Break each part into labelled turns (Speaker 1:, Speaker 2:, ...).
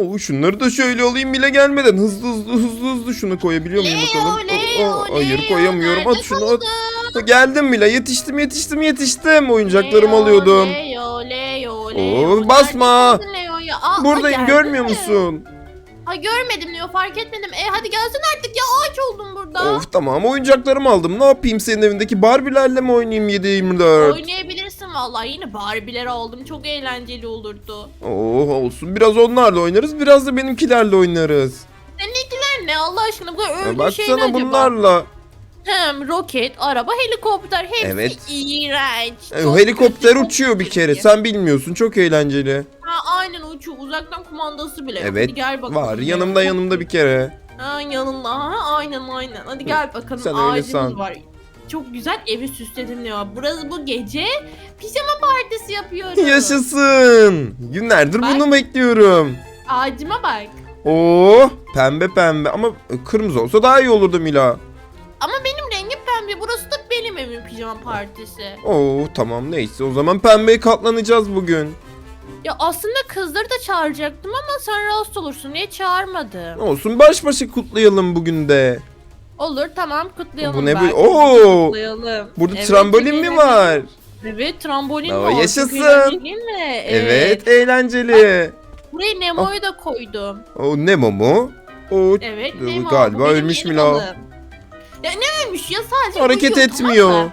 Speaker 1: Oo, şunları da şöyle alayım bile gelmeden hızlı hızlı hızlı hızlı şunu koyabiliyor muyum bakalım?
Speaker 2: Leo,
Speaker 1: Aa,
Speaker 2: Leo,
Speaker 1: hayır
Speaker 2: Leo,
Speaker 1: koyamıyorum. At
Speaker 2: nerede
Speaker 1: şunu at.
Speaker 2: kaldın?
Speaker 1: Ha, Geldim bile yetiştim yetiştim yetiştim. Oyuncaklarımı
Speaker 2: Leo,
Speaker 1: alıyordum.
Speaker 2: Leo, Leo,
Speaker 1: Oo,
Speaker 2: Leo.
Speaker 1: basma.
Speaker 2: Nerede kaldın Leo ya? Aa,
Speaker 1: Buradayım
Speaker 2: geldin
Speaker 1: görmüyor musun?
Speaker 2: Ay görmedim Leo fark etmedim. E hadi gelsin artık ya ağaç oldum burada.
Speaker 1: Of tamam oyuncaklarımı aldım. Ne yapayım senin evindeki Barbie'lerle mi oynayayım 7-24?
Speaker 2: Oynayabilirsin vallahi yine Barbie'ler aldım. Çok eğlenceli olurdu.
Speaker 1: Oh olsun biraz onlarla oynarız biraz da benimkilerle oynarız.
Speaker 2: Seninkiler ne Allah aşkına bu kadar
Speaker 1: Ya
Speaker 2: öldüğün şey ne
Speaker 1: baksana
Speaker 2: acaba?
Speaker 1: bunlarla.
Speaker 2: Hem roket, araba, helikopter hepsi
Speaker 1: Evet.
Speaker 2: iğrenç.
Speaker 1: E,
Speaker 2: Çok
Speaker 1: helikopter
Speaker 2: kötü, çok
Speaker 1: uçuyor bir
Speaker 2: kötü.
Speaker 1: kere sen bilmiyorsun çok eğlenceli.
Speaker 2: Aynen uçuyor. Uzaktan kumandası bile. yok.
Speaker 1: Evet
Speaker 2: Hadi gel bakalım.
Speaker 1: var
Speaker 2: ya.
Speaker 1: yanımda yanımda bir kere.
Speaker 2: Ha yanında. Ha aynen aynen. Hadi gel bakalım.
Speaker 1: Sen öyle
Speaker 2: Ağacımız
Speaker 1: san.
Speaker 2: var. Çok güzel evi süsledim var. Burası bu gece pijama partisi yapıyoruz.
Speaker 1: Yaşasın. Günlerdir
Speaker 2: Bak.
Speaker 1: bunu bekliyorum.
Speaker 2: Ağacıma bak.
Speaker 1: Oo pembe pembe ama kırmızı olsa daha iyi olurdu Mila.
Speaker 2: Ama benim rengim pembe. Burası da benim evim pijama partisi.
Speaker 1: Oo tamam neyse o zaman pembeye katlanacağız bugün.
Speaker 2: Ya aslında kızları da çağıracaktım ama sen rahatsız olursun diye çağırmadım.
Speaker 1: Olsun baş başa kutlayalım bugün de.
Speaker 2: Olur tamam kutlayalım.
Speaker 1: Bu ne
Speaker 2: bak.
Speaker 1: böyle? Oo!
Speaker 2: Kutlayalım.
Speaker 1: Burada
Speaker 2: Evet,
Speaker 1: trambolin mi var?
Speaker 2: Evet trambolin
Speaker 1: Aa,
Speaker 2: var. Çok
Speaker 1: yaşasın.
Speaker 2: eğlenceli değil mi?
Speaker 1: Evet, eğlenceli.
Speaker 2: Buraya Nemo'yu da koydum.
Speaker 1: O Nemo mu? O
Speaker 2: Evet
Speaker 1: Dur,
Speaker 2: Nemo.
Speaker 1: galiba
Speaker 2: benim
Speaker 1: ölmüş
Speaker 2: yeni
Speaker 1: mü la?
Speaker 2: balım. Ya ne ölmüş ya sadece
Speaker 1: hareket
Speaker 2: uyuyor,
Speaker 1: etmiyor.
Speaker 2: Tamam mı?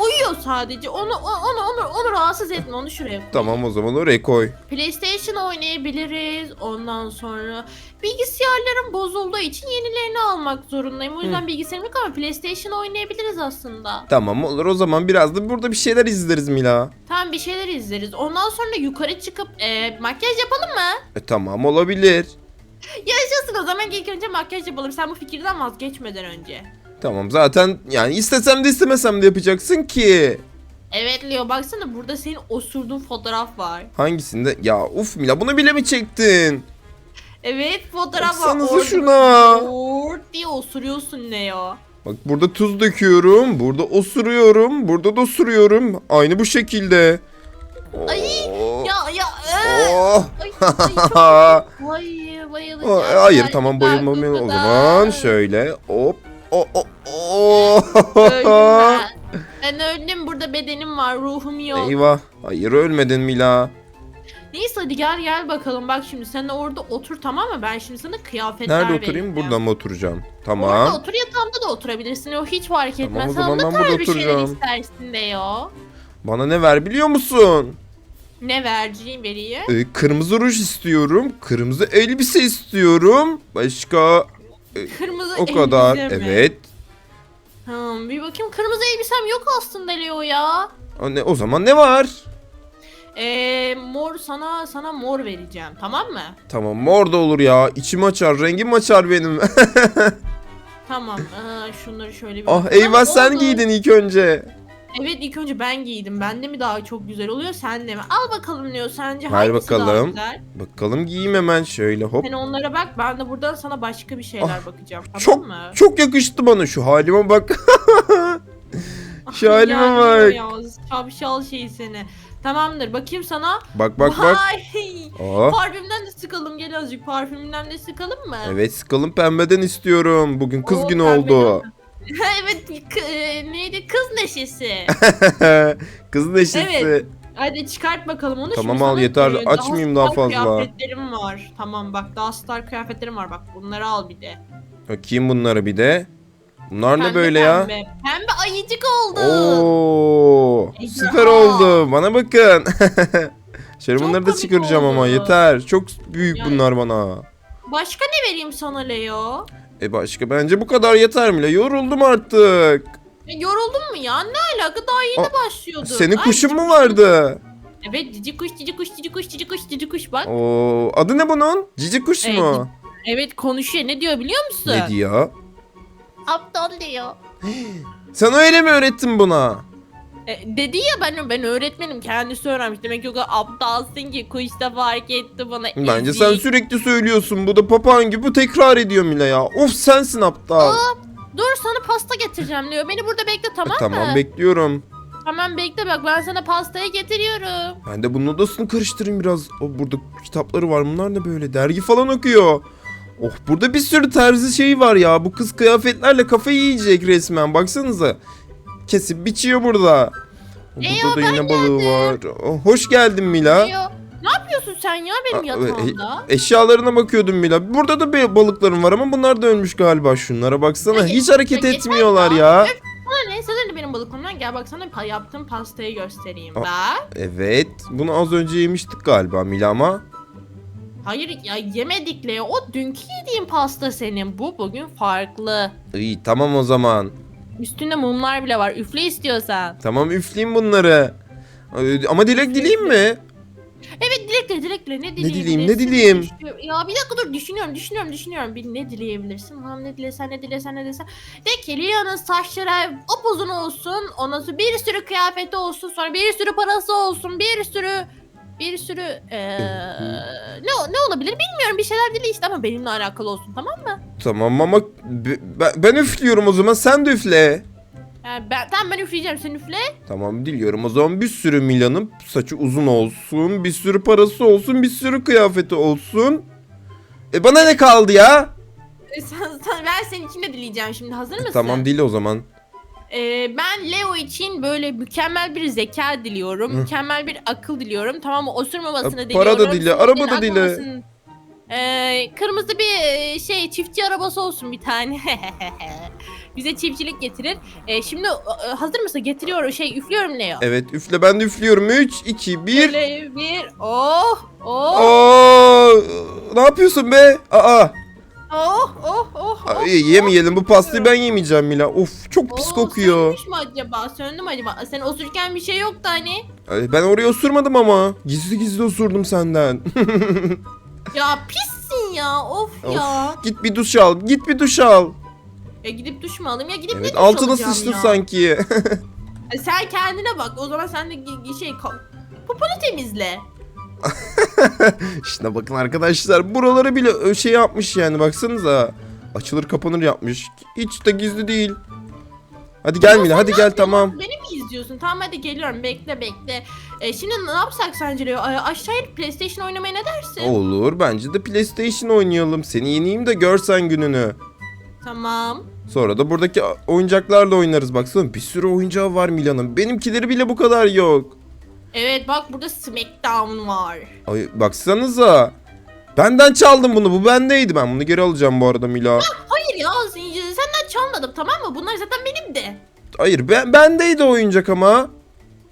Speaker 2: Uyuyor sadece. Onu o- onu onu onu rahatsız etme. Onu şuraya koy.
Speaker 1: Tamam o zaman oraya koy.
Speaker 2: PlayStation oynayabiliriz. Ondan sonra bilgisayarlarım bozulduğu için yenilerini almak zorundayım. O yüzden bilgisayarım yok ama PlayStation oynayabiliriz aslında.
Speaker 1: Tamam olur o zaman biraz da burada bir şeyler izleriz Mila.
Speaker 2: Tamam bir şeyler izleriz. Ondan sonra yukarı çıkıp e, makyaj yapalım mı?
Speaker 1: E, tamam olabilir.
Speaker 2: Yaşasın o zaman ilk önce makyaj yapalım. Sen bu fikirden vazgeçmeden önce.
Speaker 1: Tamam zaten yani istesem de istemesem de yapacaksın ki.
Speaker 2: Evet Leo baksana burada senin osurduğun fotoğraf var.
Speaker 1: Hangisinde? Ya uf Mila bunu bile mi çektin?
Speaker 2: Evet fotoğraf var.
Speaker 1: Baksanıza
Speaker 2: Orada
Speaker 1: şuna.
Speaker 2: Yoğurt diye osuruyorsun Leo.
Speaker 1: Bak burada tuz döküyorum, burada osuruyorum, burada da osuruyorum. Aynı bu şekilde.
Speaker 2: Ay,
Speaker 1: Oo.
Speaker 2: Ya ya. ee.
Speaker 1: Oh.
Speaker 2: Ay, ay, çok bayılacağım.
Speaker 1: O- hayır
Speaker 2: Ay,
Speaker 1: tamam
Speaker 2: güzel,
Speaker 1: bayılmam o zaman şöyle hop o o o
Speaker 2: Öldüm ben. Ben öldüm burada bedenim var ruhum yok.
Speaker 1: Eyvah hayır ölmedin Mila
Speaker 2: Neyse hadi gel gel bakalım bak şimdi sen de orada otur tamam mı? Ben şimdi sana kıyafetler
Speaker 1: Nerede oturayım
Speaker 2: vereceğim.
Speaker 1: burada mı oturacağım
Speaker 2: Orada
Speaker 1: Tamam
Speaker 2: otur yatağında da oturabilirsin o hiç fark etmez.
Speaker 1: o
Speaker 2: Sen
Speaker 1: zaman
Speaker 2: ne
Speaker 1: ben
Speaker 2: tarz
Speaker 1: burada
Speaker 2: bir şeyler
Speaker 1: oturacağım.
Speaker 2: istersin de ya.
Speaker 1: bana ne ver biliyor musun
Speaker 2: Ne vereceğim veriye?
Speaker 1: Ee, kırmızı ruj istiyorum kırmızı elbise istiyorum başka
Speaker 2: Kırmızı
Speaker 1: o kadar
Speaker 2: elbise mi?
Speaker 1: evet
Speaker 2: Hmm, bir bakayım kırmızı elbisem yok aslında Leo ya.
Speaker 1: o, ne, o zaman ne var
Speaker 2: Ee, mor sana sana mor vereceğim tamam mı?
Speaker 1: Tamam mor da olur ya içim açar rengim açar benim
Speaker 2: Tamam. Aa, şunları şöyle bir
Speaker 1: ah eyvah sen giydin ilk önce
Speaker 2: Evet ilk önce ben giydim. Bende mi daha çok güzel oluyor sende mi? Al bakalım Leo sence
Speaker 1: Ver
Speaker 2: hangisi daha
Speaker 1: bakalım.
Speaker 2: güzel?
Speaker 1: Bakalım giyeyim hemen şöyle hop.
Speaker 2: Sen onlara bak ben de buradan sana başka bir şeyler bakacağım tamam
Speaker 1: Çok
Speaker 2: mı?
Speaker 1: çok yakıştı bana şu halime bak. şu
Speaker 2: Ah,
Speaker 1: halime
Speaker 2: ya,
Speaker 1: bak.
Speaker 2: Leo şapşal şey seni. Tamamdır bakayım sana.
Speaker 1: Bak bak bak.
Speaker 2: Vay!
Speaker 1: Oh.
Speaker 2: Parfümden de sıkalım gel azıcık parfümden de sıkalım mı?
Speaker 1: Evet sıkalım pembeden istiyorum. Bugün kız
Speaker 2: Oo,
Speaker 1: günü
Speaker 2: pembeden
Speaker 1: oldu.
Speaker 2: Evet k- e, neydi kız neşesi.
Speaker 1: kız neşesi.
Speaker 2: Evet. Hadi çıkart bakalım onu.
Speaker 1: Tamam, al
Speaker 2: sana,
Speaker 1: yeter.
Speaker 2: e,
Speaker 1: Açmayayım daha
Speaker 2: star
Speaker 1: fazla.
Speaker 2: kıyafetlerim var. Tamam bak daha star kıyafetlerim var bak bunları al bir de.
Speaker 1: Bakayım bunlara bir de. Bunlar ne
Speaker 2: Pembe
Speaker 1: böyle ya?
Speaker 2: Pembe. Pembe ayıcık oldu.
Speaker 1: Oo,
Speaker 2: Ejderha.
Speaker 1: süper oldu. Bana bakın. Şöyle
Speaker 2: Çok
Speaker 1: bunları da
Speaker 2: komik
Speaker 1: çıkaracağım ama
Speaker 2: oldu.
Speaker 1: yeter. Çok büyük
Speaker 2: Yani-
Speaker 1: bunlar bana.
Speaker 2: Başka ne vereyim sana Leo?
Speaker 1: E başka bence bu kadar yeter mi? Yoruldum artık.
Speaker 2: E, yoruldun mu ya? Ne alaka daha yeni
Speaker 1: Aa,
Speaker 2: başlıyordun.
Speaker 1: Senin
Speaker 2: Ay,
Speaker 1: kuşun mu vardı?
Speaker 2: Evet cici kuş cici kuş cici kuş cici kuş cici kuş bak.
Speaker 1: Oo, adı ne bunun? Cici kuş
Speaker 2: Evet,
Speaker 1: mu?
Speaker 2: Evet konuşuyor ne diyor biliyor musun?
Speaker 1: Ne diyor?
Speaker 2: Aptal diyor.
Speaker 1: Sen öyle mi öğrettin buna?
Speaker 2: E, dedi ya ben ben öğretmenim kendisi öğrenmiş. Demek ki o kadar aptalsın ki kuş da fark etti bana.
Speaker 1: Bence
Speaker 2: ezik.
Speaker 1: sen sürekli söylüyorsun. Bu da papağan gibi tekrar ediyor Mila ya. Of sensin aptal.
Speaker 2: Dur sana pasta getireceğim diyor. Beni burada bekle tamam
Speaker 1: E,
Speaker 2: mı?
Speaker 1: tamam bekliyorum.
Speaker 2: Hemen bekle bak ben sana pastayı getiriyorum.
Speaker 1: Ben de bunun odasını karıştırayım biraz. O burada kitapları var. Bunlar ne böyle? Dergi falan okuyor. Oh burada bir sürü terzi şeyi var ya. Bu kız kıyafetlerle kafayı yiyecek resmen. Baksanıza. Kesip biçiyor burada. Oh,
Speaker 2: Eyo,
Speaker 1: Burada da
Speaker 2: ben
Speaker 1: yine balığı var. Oh, hoş geldin Mila.
Speaker 2: Yo, Ne yapıyorsun sen ya benim
Speaker 1: Aa,
Speaker 2: yatağımda?
Speaker 1: Eşyalarına bakıyordum Mila. Burada da bir balıklarım var ama bunlar da ölmüş galiba. Şunlara baksana.
Speaker 2: Ya,
Speaker 1: Hiç hareket
Speaker 2: ya, yeter
Speaker 1: etmiyorlar
Speaker 2: ya.
Speaker 1: ya.
Speaker 2: Bana ne? Sen de benim balıklarımdan gel bak sana pa- yaptığım pastayı göstereyim.
Speaker 1: Aa.
Speaker 2: Bak.
Speaker 1: Evet. Bunu az önce yemiştik galiba Mila ama.
Speaker 2: Hayır ya yemedik Leo. O dünkü yediğin pasta senin. Bu bugün farklı.
Speaker 1: İyi tamam o zaman.
Speaker 2: Üstünde mumlar bile var. Üfle istiyorsan.
Speaker 1: Tamam üfleyeyim bunları. Ee, Ama dilek dileyim mi?
Speaker 2: Evet dilek dile dilek dile. Ne dileyebilirsin?
Speaker 1: ne?
Speaker 2: Düşünüyorum. Ya bir dakika dur düşünüyorum düşünüyorum düşünüyorum. Bir ne dileyebilirsin? Ha ne dilesen ne dilesen ne dilesen. De ki Leo'nun saçları upuzun olsun. Ondan sonra bir sürü kıyafeti olsun. Sonra bir sürü parası olsun. Bir sürü bir sürü eee, ne ne olabilir bilmiyorum bir şeyler dile işte ama benimle alakalı olsun tamam mı?
Speaker 1: Tamam ama ben, ben üflüyorum o zaman sen de üfle.
Speaker 2: Yani ben, tamam ben üfleyeceğim sen üfle.
Speaker 1: Tamam diliyorum o zaman bir sürü Mila'nın saçı uzun olsun, bir sürü parası olsun, bir sürü kıyafeti olsun. E bana ne kaldı ya?
Speaker 2: E, Sen, sen, ben senin için de dileyeceğim şimdi hazır mısın?
Speaker 1: Tamam dile o zaman.
Speaker 2: Ee, ben Leo için böyle mükemmel bir zeka diliyorum.
Speaker 1: Hı.
Speaker 2: Mükemmel bir akıl diliyorum. Tamam mı? Osurmamasını
Speaker 1: E,
Speaker 2: diliyorum.
Speaker 1: para da dile, araba da dile.
Speaker 2: akmamasını- Ee, kırmızı bir e, şey çiftçi arabası olsun bir tane. Bize çiftçilik getirir. Ee, şimdi e, hazır mısın? Getiriyorum şey üflüyorum Leo.
Speaker 1: Evet üfle ben de üflüyorum. 3, 2, 1.
Speaker 2: Böyle bir oh oh
Speaker 1: Oo, ne yapıyorsun be? Aa,
Speaker 2: oh oh oh. oh,
Speaker 1: Ay, yemeyelim bu pastayı ben yemeyeceğim Mila. Of çok pis
Speaker 2: Oo,
Speaker 1: kokuyor.
Speaker 2: Sönmüş mü acaba? Söndü mü acaba? Sen osurken bir şey yoktu hani.
Speaker 1: Ay, Ben oraya osurmadım ama. Gizli gizli osurdum senden.
Speaker 2: Ya pissin ya of,
Speaker 1: Of.
Speaker 2: ya.
Speaker 1: git bir duş al. Git bir duş al.
Speaker 2: Ya gidip duş mu alayım ya gidip
Speaker 1: Evet
Speaker 2: duş
Speaker 1: altına
Speaker 2: alacağım ya?
Speaker 1: sanki.
Speaker 2: E, Sen kendine bak o zaman sen de gi- gi- şey ka- poponu temizle.
Speaker 1: İşte bakın arkadaşlar buraları bile ö- şey yapmış yani baksanıza. Açılır kapanır yapmış. Hiç de gizli değil. Hadi gel Mila hadi gel tamam.
Speaker 2: Beni mi izliyorsun? Tamam hadi geliyorum bekle bekle. E, şimdi ne yapsak sence Leo? E, aşağıya inip PlayStation oynamaya ne dersin?
Speaker 1: Olur bence de PlayStation oynayalım. Seni yeneyim de görsen gününü.
Speaker 2: Tamam.
Speaker 1: Sonra da buradaki oyuncaklarla oynarız. Baksana bir sürü oyuncağı var Mila'nın. Benimkileri bile bu kadar yok.
Speaker 2: Evet bak burada Smackdown var.
Speaker 1: Ay baksanıza. Benden çaldım bunu. Bu bendeydi. Ben bunu geri alacağım bu arada Mila.
Speaker 2: Hayır ya zincir senden çalmadım tamam mı? Bunlar zaten benim de.
Speaker 1: Hayır ben bendeydi oyuncak ama.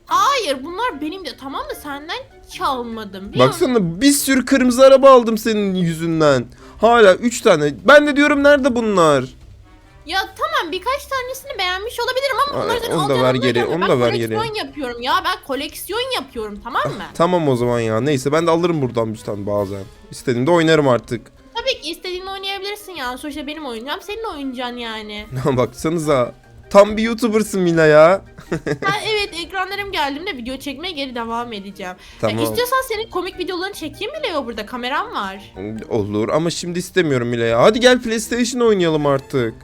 Speaker 2: Hayır bunlar benim de tamam mı? Senden çalmadım. biliyor musun?
Speaker 1: Baksana bir sürü kırmızı araba aldım senin yüzünden. Hala 3 tane. Ben de diyorum nerede bunlar?
Speaker 2: Ya tamam birkaç tanesini beğenmiş olabilirim ama
Speaker 1: Ay,
Speaker 2: bunlar zaten
Speaker 1: onu da
Speaker 2: alacağım,
Speaker 1: ver
Speaker 2: alacağım.
Speaker 1: geri,
Speaker 2: Ben
Speaker 1: onu da ver geri.
Speaker 2: koleksiyon yapıyorum ya ben koleksiyon yapıyorum tamam mı?
Speaker 1: Tamam o zaman ya. Neyse ben de alırım buradan bir tane bazen. İstediğimde oynarım artık.
Speaker 2: Tabii ki istediğini oynayabilirsin ya. Sonuçta benim oyuncağım senin oyuncağın yani.
Speaker 1: Baksanıza. Tam bir YouTuber'sın Mila ya.
Speaker 2: ha, evet ekranlarım geldiğimde video çekmeye geri devam edeceğim.
Speaker 1: Tamam.
Speaker 2: Ya, istiyorsan senin komik videolarını çekeyim mi Leo burada kameram var.
Speaker 1: Olur ama şimdi istemiyorum Mila ya. Hadi gel PlayStation oynayalım artık.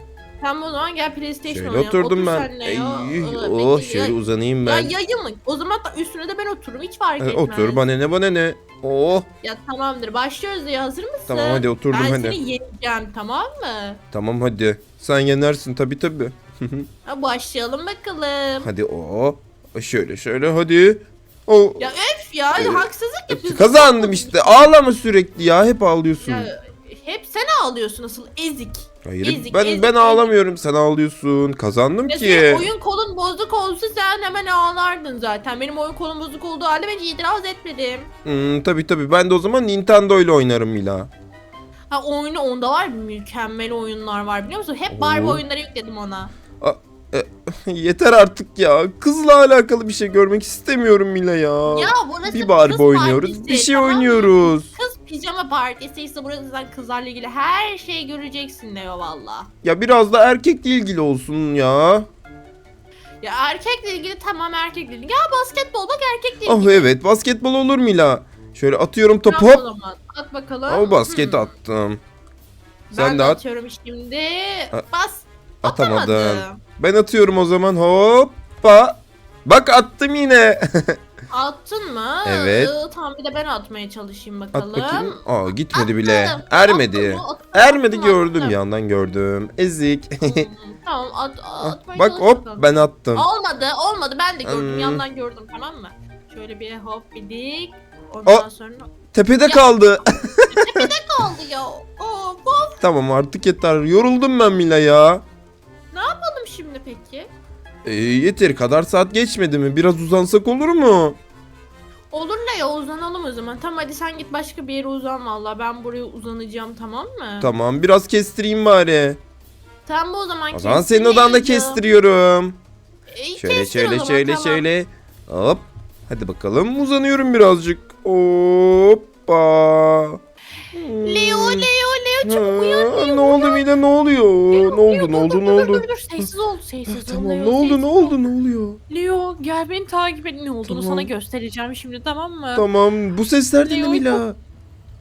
Speaker 2: Tamam o zaman gel PlayStation
Speaker 1: Şöyle
Speaker 2: oynayalım.
Speaker 1: oturdum
Speaker 2: Otur
Speaker 1: ben. Ey.
Speaker 2: Ee,
Speaker 1: oh şöyle
Speaker 2: ya-
Speaker 1: uzanayım
Speaker 2: Ya
Speaker 1: ben.
Speaker 2: yayılın. O zaman da üstüne de ben otururum. Hiç fark
Speaker 1: Ha,
Speaker 2: etmez.
Speaker 1: otur bana ne bana ne. Oh
Speaker 2: Ya tamamdır. Başlıyoruz Leo. Hazır mısın?
Speaker 1: Tamam, hadi oturdum,
Speaker 2: ben
Speaker 1: hadi.
Speaker 2: seni yeneceğim tamam mı?
Speaker 1: tamam hadi. Sen yenersin tabi tabi.
Speaker 2: Ha, başlayalım bakalım.
Speaker 1: hadi o. Şöyle şöyle hadi. O
Speaker 2: Ya öf ya
Speaker 1: Ee,
Speaker 2: haksızlık yapıyorsun.
Speaker 1: kazandım işte. Ağlama sürekli ya. Hep ağlıyorsun.
Speaker 2: Ya, hep sen ağlıyorsun asıl ezik.
Speaker 1: Hayır
Speaker 2: ezik,
Speaker 1: ben
Speaker 2: ezik,
Speaker 1: ben
Speaker 2: ezik.
Speaker 1: ağlamıyorum. Sen ağlıyorsun. Kazandım
Speaker 2: Ya
Speaker 1: ki.
Speaker 2: oyun kolun bozuk olsa sen hemen ağlardın zaten. Benim oyun kolum bozuk olduğu halde ben hiç itiraz etmedim.
Speaker 1: Hmm, tabi tabi. Ben de o zaman Nintendo ile oynarım Mila.
Speaker 2: Ha oyunu onda var mükemmel oyunlar var biliyor musun? Hep Barbie
Speaker 1: Oo.
Speaker 2: oyunları yükledim ona.
Speaker 1: Yeter artık ya. Kızla alakalı bir şey görmek istemiyorum Mila ya.
Speaker 2: Ya burası
Speaker 1: bir Barbie
Speaker 2: kız
Speaker 1: oynuyoruz.
Speaker 2: partisi,
Speaker 1: bir şey
Speaker 2: tamam mı?
Speaker 1: oynuyoruz.
Speaker 2: Kız pijama partisi ise burada sen kızlarla ilgili her şeyi göreceksin Leo valla.
Speaker 1: Ya biraz da erkekle ilgili olsun ya.
Speaker 2: Ya erkekle ilgili tamam erkekle ilgili. Ya basketbol bak erkekle
Speaker 1: Oh
Speaker 2: ilgili.
Speaker 1: evet basketbol olur Mila. Şöyle atıyorum topu hop.
Speaker 2: At bakalım.
Speaker 1: O basket
Speaker 2: Hmm.
Speaker 1: attım.
Speaker 2: Ben
Speaker 1: Sen
Speaker 2: de
Speaker 1: de at.
Speaker 2: atıyorum şimdi. Bas.
Speaker 1: Atamadın.
Speaker 2: Atamadım.
Speaker 1: Ben atıyorum o zaman hoppa. Bak attım yine.
Speaker 2: Attın mı?
Speaker 1: Evet.
Speaker 2: Ee, tamam bir de ben atmaya çalışayım
Speaker 1: At
Speaker 2: bakalım.
Speaker 1: bakayım. Aa gitmedi
Speaker 2: Attım.
Speaker 1: bile.
Speaker 2: Attım
Speaker 1: Ermedi.
Speaker 2: mı? Attım,
Speaker 1: Ermedi
Speaker 2: attım,
Speaker 1: gördüm
Speaker 2: attım.
Speaker 1: yandan gördüm. Ezik.
Speaker 2: Hmm, tamam at, atmaya
Speaker 1: Bak
Speaker 2: çalış
Speaker 1: hop
Speaker 2: bakalım.
Speaker 1: ben attım.
Speaker 2: Olmadı olmadı ben de gördüm
Speaker 1: Hmm.
Speaker 2: yandan gördüm tamam mı? Şöyle bir hop bir dik. Ondan
Speaker 1: Aa.
Speaker 2: sonra
Speaker 1: Tepede kaldı.
Speaker 2: kaldı ya. Oo,
Speaker 1: tamam artık yeter. Yoruldum ben Mila ya. Ee, yeteri kadar saat geçmedi mi? Biraz uzansak olur mu?
Speaker 2: Olur da ya uzanalım o zaman. Tamam hadi sen git başka bir yere uzan valla. Ben buraya uzanacağım tamam mı?
Speaker 1: Tamam biraz kestireyim bari.
Speaker 2: Tamam o zaman
Speaker 1: O zaman senin odanda kestiriyorum.
Speaker 2: İyi,
Speaker 1: Şöyle
Speaker 2: kestir o
Speaker 1: şöyle
Speaker 2: zaman,
Speaker 1: şöyle
Speaker 2: tamam.
Speaker 1: şöyle. Hop. Hadi bakalım uzanıyorum birazcık. Hoppa.
Speaker 2: Leo.
Speaker 1: Ne oluyor? Ne oldu ne oldu ne oldu?
Speaker 2: dur, sessiz ol sessiz ol
Speaker 1: Tamam ne oldu ne
Speaker 2: ol.
Speaker 1: oldu ne oluyor?
Speaker 2: Leo gel beni takip et ne olduğunu
Speaker 1: Tamam.
Speaker 2: sana göstereceğim şimdi tamam mı?
Speaker 1: Tamam bu sesler de ne
Speaker 2: Leo,
Speaker 1: Mila?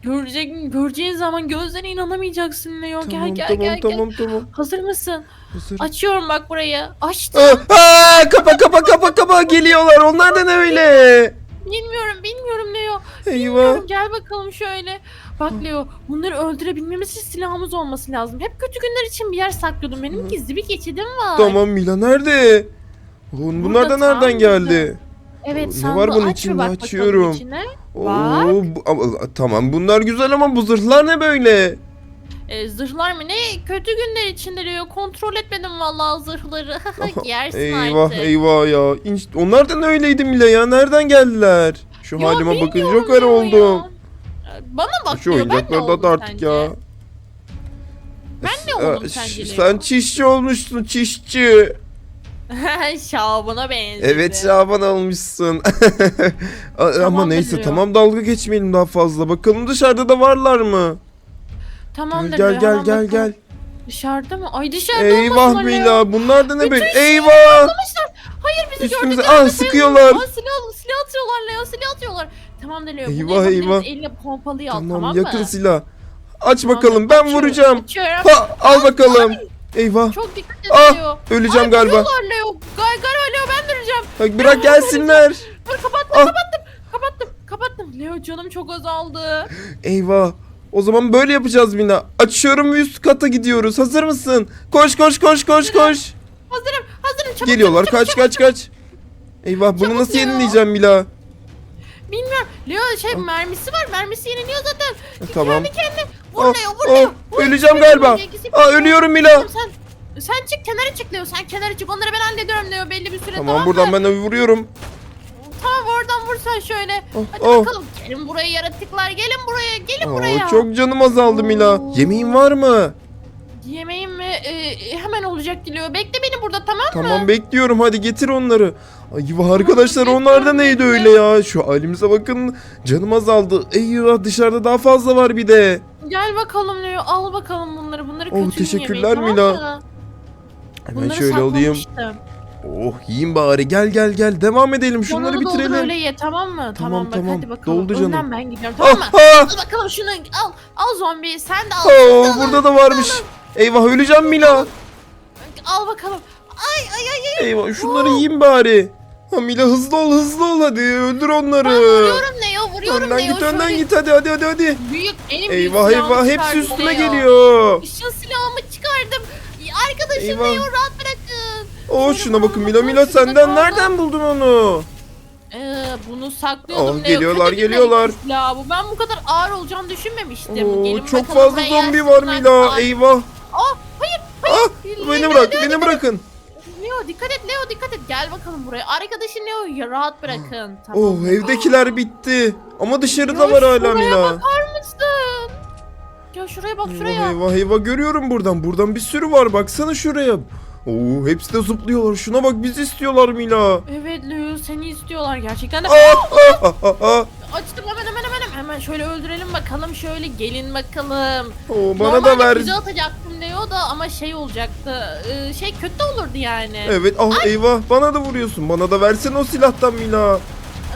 Speaker 2: Görecek, göreceğin zaman gözlerine inanamayacaksın Leo.
Speaker 1: Tamam
Speaker 2: gel gel
Speaker 1: tamam
Speaker 2: gel gel.
Speaker 1: tamam tamam.
Speaker 2: Hazır mısın?
Speaker 1: Hazır.
Speaker 2: Açıyorum bak burayı. Açtım.
Speaker 1: Aa, aa, kapa kapa kapa kapa geliyorlar. Onlar da ne öyle?
Speaker 2: Bilmiyorum bilmiyorum Leo.
Speaker 1: Eyvah.
Speaker 2: Bilmiyorum gel bakalım şöyle. Bak Leo bunları öldürebilmemiz için silahımız olması lazım. Hep kötü günler için bir yer saklıyordum. Benim gizli bir geçidim var.
Speaker 1: Tamam Mila nerede? Oğlum, Bunlar da
Speaker 2: Burada,
Speaker 1: nereden
Speaker 2: tam
Speaker 1: geldi?
Speaker 2: Evet
Speaker 1: Ne
Speaker 2: sandığı
Speaker 1: var bunun
Speaker 2: aç
Speaker 1: içinde?
Speaker 2: bak bakalım
Speaker 1: Açıyorum.
Speaker 2: içine.
Speaker 1: Oo,
Speaker 2: Bak.
Speaker 1: bu- ama- tamam bunlar güzel ama bu zırhlar ne böyle?
Speaker 2: Ee, zırhlar mı ne? Kötü günler içinde Leo. Kontrol etmedim vallahi zırhları. Giyersin
Speaker 1: eyvah
Speaker 2: artık.
Speaker 1: eyvah ya. İnş- Onlar da öyleydi Mila ya? Nereden geldiler? Şu
Speaker 2: Ya
Speaker 1: halime bakınca
Speaker 2: bilmiyorum
Speaker 1: çok oldum.
Speaker 2: ya. Ee, Bana bak
Speaker 1: Şu
Speaker 2: Leo, ben ne
Speaker 1: oyuncakları da artık
Speaker 2: sence?
Speaker 1: ya.
Speaker 2: Ben ne
Speaker 1: Ee,
Speaker 2: oldum
Speaker 1: ş-
Speaker 2: sence?
Speaker 1: Sen çişçi olmuşsun çişçi.
Speaker 2: Şaban'a benzedim.
Speaker 1: Evet Şaban olmuşsun. A- Ama neyse tamam dalga geçmeyelim daha fazla. Bakalım dışarıda da varlar mı?
Speaker 2: Tamam
Speaker 1: Gel gel gel gel gel.
Speaker 2: Dışarıda mı? Ay dışarıda
Speaker 1: Eyvah. Mila bunlar da ne
Speaker 2: Bütün
Speaker 1: böyle? Eyvah!
Speaker 2: Hayır bizi
Speaker 1: Üstümüze
Speaker 2: gördüklerinde
Speaker 1: ah sıkıyorlar.
Speaker 2: Aa, silah, silah atıyorlar Leo silah atıyorlar. Tamam da Leo bunu
Speaker 1: Eyvah,
Speaker 2: yapabiliriz.
Speaker 1: eyvah.
Speaker 2: Eline pompalıyı al
Speaker 1: Tamam,
Speaker 2: tamam,
Speaker 1: yakın
Speaker 2: mı?
Speaker 1: silah. Aç
Speaker 2: Tamam,
Speaker 1: bakalım ben
Speaker 2: açıyorum,
Speaker 1: vuracağım.
Speaker 2: Açıyorum.
Speaker 1: Ha al bakalım. Eyvah.
Speaker 2: Çok dikkat et
Speaker 1: Ah,
Speaker 2: Leo.
Speaker 1: Öleceğim
Speaker 2: Ay,
Speaker 1: galiba.
Speaker 2: vuruyorlar Leo. Gal galiba Leo ben duracağım.
Speaker 1: Bak bırak gelsinler.
Speaker 2: Dur kapattım
Speaker 1: Ah.
Speaker 2: kapattım. Kapattım kapattım. Leo canım çok azaldı.
Speaker 1: Eyvah. O zaman böyle yapacağız Mina. Açıyorum ve üst kata gidiyoruz. Hazır mısın? Koş koş koş koş koş.
Speaker 2: Hazırım hazırım çabuk
Speaker 1: Geliyorlar
Speaker 2: çabuk,
Speaker 1: kaç
Speaker 2: çabuk,
Speaker 1: kaç kaç. Eyvah bunu
Speaker 2: Çabuk
Speaker 1: nasıl
Speaker 2: Leo.
Speaker 1: yenileyeceğim Mila?
Speaker 2: Bilmiyorum. Leo şey mermisi var. Mermisi yeniliyor zaten.
Speaker 1: Tamam.
Speaker 2: Kendi kendine. Vur
Speaker 1: Ah,
Speaker 2: Leo vur
Speaker 1: ah,
Speaker 2: Leo. Vur.
Speaker 1: öleceğim
Speaker 2: Vur,
Speaker 1: galiba.
Speaker 2: vur, ikisi
Speaker 1: Aa ölüyorum Mila.
Speaker 2: Sen sen çık kenara çık Leo. Sen kenara çık. Onları ben hallediyorum Leo belli bir süre tamam,
Speaker 1: Tamam buradan
Speaker 2: mı?
Speaker 1: ben de vuruyorum.
Speaker 2: Tamam oradan vur sen şöyle.
Speaker 1: Oh,
Speaker 2: Hadi
Speaker 1: oh.
Speaker 2: bakalım. Gelin buraya yaratıklar. Gelin buraya. Gelin
Speaker 1: Aa,
Speaker 2: buraya.
Speaker 1: çok canım azaldı Mila.
Speaker 2: Oo.
Speaker 1: Yemeğin var mı?
Speaker 2: Yemeğim mi? Ee, hemen olacak Leo. Bekle beni burada tamam mı?
Speaker 1: Tamam bekliyorum hadi getir onları. Ay arkadaşlar onlar da neydi öyle ya? Şu halimize bakın canım azaldı. Eyvah dışarıda daha fazla var bir de.
Speaker 2: Gel bakalım Leo. Al bakalım bunları. Bunları
Speaker 1: Oh,
Speaker 2: kötü
Speaker 1: teşekkürler
Speaker 2: yemeği,
Speaker 1: Mila.
Speaker 2: Tamam?
Speaker 1: Hemen
Speaker 2: Bunları
Speaker 1: şöyle alayım. Oh yiyeyim bari gel gel gel devam edelim şunları
Speaker 2: doldur
Speaker 1: bitirelim.
Speaker 2: öyle ye tamam mı? Tamam, bak
Speaker 1: tamam.
Speaker 2: hadi bakalım.
Speaker 1: Doldu canım.
Speaker 2: Önden ben gidiyorum tamam mı?
Speaker 1: Ah, ah,
Speaker 2: Al bakalım şunu al. Al zombi sen de al.
Speaker 1: oh,
Speaker 2: Al,
Speaker 1: burada da varmış. Eyvah öleceğim Mila.
Speaker 2: Al bakalım. Ay ay ay ay.
Speaker 1: Eyvah şunları yiyeyim bari. Ha Mila hızlı ol hızlı ol hadi öldür onları.
Speaker 2: Vuruyorum Neo vuruyorum
Speaker 1: Önden
Speaker 2: Neo.
Speaker 1: git önden
Speaker 2: Şöyle
Speaker 1: git hadi hadi hadi hadi.
Speaker 2: Büyük en büyük
Speaker 1: Eyvah eyvah hepsi üstüme
Speaker 2: Neo.
Speaker 1: geliyor.
Speaker 2: Işın silahımı çıkardım. Arkadaşım
Speaker 1: Eyvah.
Speaker 2: Neo rahat bırakın.
Speaker 1: Oh
Speaker 2: Şöyle
Speaker 1: şuna bakın Mila
Speaker 2: şurada
Speaker 1: senden nereden buldun onu?
Speaker 2: Ee, bunu saklıyordum
Speaker 1: Oh, geliyorlar,
Speaker 2: Kötü bir
Speaker 1: geliyorlar.
Speaker 2: delikli silah bu. Ben bu kadar ağır olacağını düşünmemiştim.
Speaker 1: Oo,
Speaker 2: Gelin
Speaker 1: çok
Speaker 2: bakalım
Speaker 1: fazla
Speaker 2: buraya,
Speaker 1: zombi var
Speaker 2: şunlar
Speaker 1: Mila. Eyvah.
Speaker 2: Ah hayır
Speaker 1: Ah, beni bırak beni bırakın.
Speaker 2: Leo dikkat et Leo dikkat et. Gel bakalım buraya. Arkadaşın Leo'yu ya rahat bırakın. Tamam.
Speaker 1: Oh evdekiler bitti. Ama dışarıda var hala Mila.
Speaker 2: bakar mısın? Ya şuraya bak şuraya.
Speaker 1: Eyvah eyvah eyvah görüyorum buradan. Buradan bir sürü var baksana şuraya. Oo hepsi de zıplıyorlar. Şuna bak bizi istiyorlar Mila.
Speaker 2: Evet Leo seni istiyorlar gerçekten de.
Speaker 1: Ah ah ah.
Speaker 2: Açtım hemen hemen hemen hemen. Şöyle öldürelim bakalım. Şöyle gelin bakalım.
Speaker 1: Oo, bana
Speaker 2: Normalde
Speaker 1: da ver.
Speaker 2: füze atacaktım Leo da ama şey olacaktı. Ee, şey kötü olurdu yani.
Speaker 1: Evet ah eyvah bana da vuruyorsun. Bana da versene o silahtan Mila.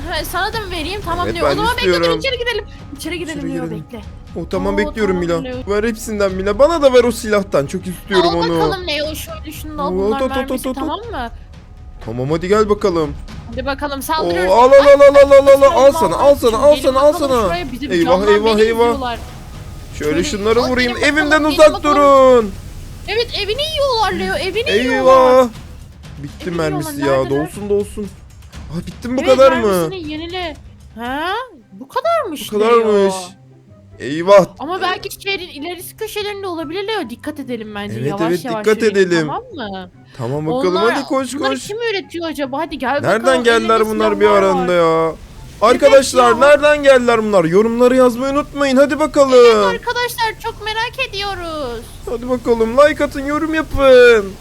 Speaker 2: Ha, sana da mı vereyim? Tamam
Speaker 1: Evet,
Speaker 2: Leo. O
Speaker 1: ben
Speaker 2: zaman bekle dur
Speaker 1: istiyorum.
Speaker 2: içeri gidelim. İçeri gidelim
Speaker 1: İçeri
Speaker 2: Leo
Speaker 1: girelim.
Speaker 2: bekle.
Speaker 1: O tamam
Speaker 2: Oo,
Speaker 1: bekliyorum
Speaker 2: tamam,
Speaker 1: Mila.
Speaker 2: Leo.
Speaker 1: Ver hepsinden Mila. Bana da ver o silahtan. Çok istiyorum
Speaker 2: Al
Speaker 1: onu.
Speaker 2: bakalım Leo şöyle şunu da
Speaker 1: Oo,
Speaker 2: bunlar
Speaker 1: tut,
Speaker 2: tut,
Speaker 1: vermesi, tut,
Speaker 2: tamam mı?
Speaker 1: Tamam hadi gel bakalım.
Speaker 2: Hadi bakalım
Speaker 1: Oo, al al al al al al al al sana al sana al sana al sana. Eyvah eyvah eyvah. Şöyle şunları
Speaker 2: Al,
Speaker 1: vurayım. Evimden
Speaker 2: bakalım,
Speaker 1: uzak durun.
Speaker 2: Evet evini yiyorlar Leo evini yiyorlar.
Speaker 1: Eyvah. Bitti
Speaker 2: Emin
Speaker 1: mermisi ya.
Speaker 2: neredeler?
Speaker 1: Dolsun dolsun. Ah bitti mi bu
Speaker 2: Evet,
Speaker 1: kadar mı?
Speaker 2: vermesini Yenile. Ha? Bu kadarmış
Speaker 1: Bu kadarmış.
Speaker 2: Leo.
Speaker 1: Eyvah.
Speaker 2: Ama belki şehrin ilerisi köşelerinde olabilir Leo. Dikkat edelim bence.
Speaker 1: Evet,
Speaker 2: yavaş
Speaker 1: evet,
Speaker 2: yavaş
Speaker 1: dikkat
Speaker 2: yürüyelim,
Speaker 1: edelim.
Speaker 2: Tamam mı?
Speaker 1: Tamam bakalım
Speaker 2: Onlar-
Speaker 1: hadi koş
Speaker 2: bunları
Speaker 1: koş.
Speaker 2: kim üretiyor acaba? Hadi gel bakalım.
Speaker 1: Nereden geldiler
Speaker 2: Ellerinde
Speaker 1: bunlar bir
Speaker 2: silahlar
Speaker 1: aranda
Speaker 2: var.
Speaker 1: ya? Arkadaşlar
Speaker 2: ya.
Speaker 1: nereden geldiler bunlar? Yorumları yazmayı unutmayın. Hadi bakalım.
Speaker 2: Arkadaşlar çok merak ediyoruz.
Speaker 1: Hadi bakalım like atın, yorum yapın.